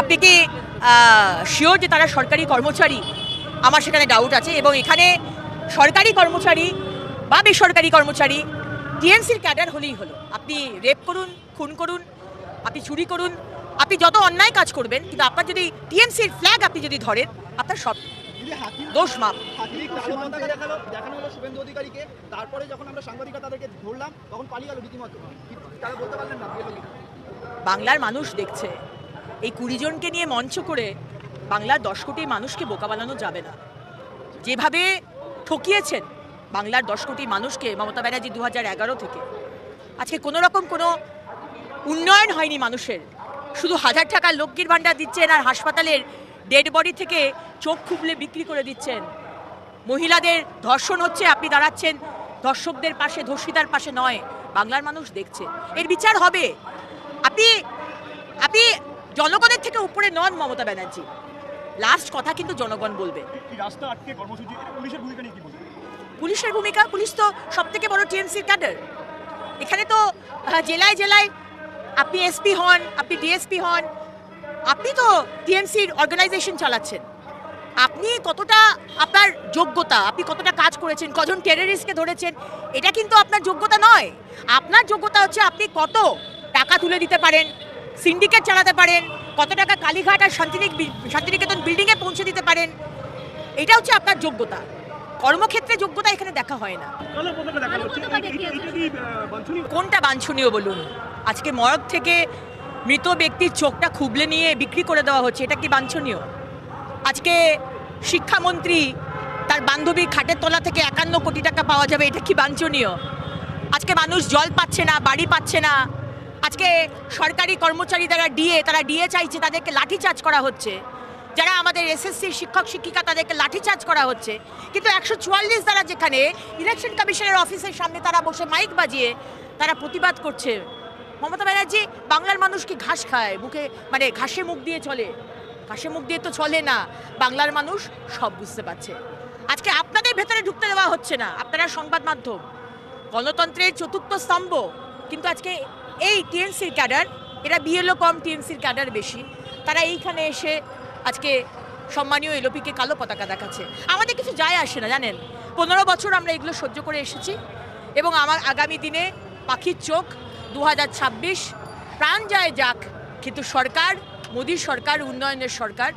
আপনি কি শিওর যে তারা সরকারি কর্মচারী? আমার সেখানে ডাউট আছে এবং এখানে সরকারি কর্মচারী বা বেসরকারি কর্মচারী টিএমসির ক্যাডার হলেই হলো। আপনি রেপ করুন, খুন করুন, আপনি চুরি করুন, আপনি যত অন্যায় কাজ করবেন, কিন্তু আপনার যদি টিএমসির ফ্ল্যাগ আপনি যদি ধরেন, আপনার সব দোষ মাপ। তারপরে যখন আমরা সাংবাদিকরা তাদেরকে ধরলাম তখন পালিয়ে গেল রীতিমতো। তারা বলতে পারলেন না বাংলার মানুষ দেখছে। এই কুড়ি জনকে নিয়ে মঞ্চ করে বাংলার দশ কোটি মানুষকে বোকা বানানো যাবে না। যেভাবে ঠকিয়েছেন বাংলার দশ কোটি মানুষকে মমতা ব্যানার্জি দু হাজার এগারো থেকে। আজকে কোনো রকম কোনো উন্নয়ন হয়নি মানুষের। শুধু হাজার টাকা লক্ষ্মীর ভাণ্ডার দিচ্ছেন আর হাসপাতালের ডেড বডি থেকে চোখ খুবলে বিক্রি করে দিচ্ছেন। মহিলাদের ধর্ষণ হচ্ছে আপনি দাঁড়াচ্ছেন ধর্ষকদের পাশে ধর্ষিতার পাশে নয় বাংলার মানুষ দেখছে। এর বিচার হবে। আপনি আপনি জনগণের থেকে উপরে নন মমতা ব্যানার্জি। লাস্ট কথা কিন্তু জনগণ বলবে। পুলিশের ভূমিকা পুলিশ তো সব থেকে বড় টিএমসির ক্যাডার। এখানে তো জেলায় জেলায় আপনি এসপি হন, আপনি ডিএসপি হন, আপনি তো টিএমসির অর্গানাইজেশন চালাচ্ছেন। আপনি কতটা আপনার যোগ্যতা, আপনি কতটা কাজ করেছেন, কজন টেররিস্টকে ধরেছেন, এটা কিন্তু আপনার যোগ্যতা নয়। আপনার যোগ্যতা হচ্ছে আপনি কত টাকা তুলে দিতে পারেন সিন্ডিকেট চালাতে পারেন, কত টাকা কালীঘাট আর শান্তিনিক, শান্তিনিকেতন বিল্ডিংয়ে পৌঁছে দিতে পারেন, এটা হচ্ছে আপনার যোগ্যতা। কর্মক্ষেত্রে যোগ্যতা এখানে দেখা হয় না। কোনটা বাঞ্ছনীয় বলুন? আজকে মরদ থেকে মৃত ব্যক্তির চোখটা খুবলে নিয়ে বিক্রি করে দেওয়া হচ্ছে এটা কি বাঞ্ছনীয়? আজকে শিক্ষামন্ত্রী তার বান্ধবী খাটের তলা থেকে একান্ন কোটি টাকা পাওয়া যাবে এটা কি বাঞ্ছনীয়? আজকে মানুষ জল পাচ্ছে না বাড়ি পাচ্ছে না। আজকে সরকারি কর্মচারী যারা ডিএ তারা ডিএ চাইছে তাদেরকে লাঠিচার্জ করা হচ্ছে। যারা আমাদের এসএসসির শিক্ষক, শিক্ষিকা, তাদেরকে লাঠিচার্জ করা হচ্ছে। কিন্তু একশো চুয়াল্লিশ দ্বারা যেখানে ইলেকশন কমিশনের অফিসের সামনে তারা বসে মাইক বাজিয়ে তারা প্রতিবাদ করছে। মমতা ব্যানার্জি বাংলার মানুষ কি ঘাস খায়? মুখে মানে ঘাসে মুখ দিয়ে চলে। ঘাসে মুখ দিয়ে তো চলে না। বাংলার মানুষ সব বুঝতে পারছে। আজকে আপনাদের ভেতরে ঢুকতে দেওয়া হচ্ছে না। আপনারা সংবাদ মাধ্যম। গণতন্ত্রের চতুর্থ স্তম্ভ। কিন্তু আজকে এই টিএনসির ক্যাডার, এরা বিএলও কম টিএনসির ক্যাডার বেশি। তারা এইখানে এসে আজকে সম্মানীয় এলোপিকে কালো পতাকা দেখাচ্ছে। আমাদের কিছু যায় আসে না, জানেন? পনেরো বছর আমরা এগুলো সহ্য করে এসেছি এবং আমার আগামী দিনে পাখির চোখ দু হাজার ছাব্বিশ প্রাণ যায় যাক, কিন্তু সরকার মোদীর সরকার, উন্নয়নের সরকার,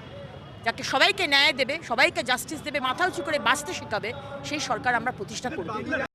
যাকে সবাইকে ন্যায় দেবে, সবাইকে জাস্টিস দেবে, মাথা উঁচু করে বাঁচতে শেখাবে, সেই সরকার আমরা প্রতিষ্ঠা করব।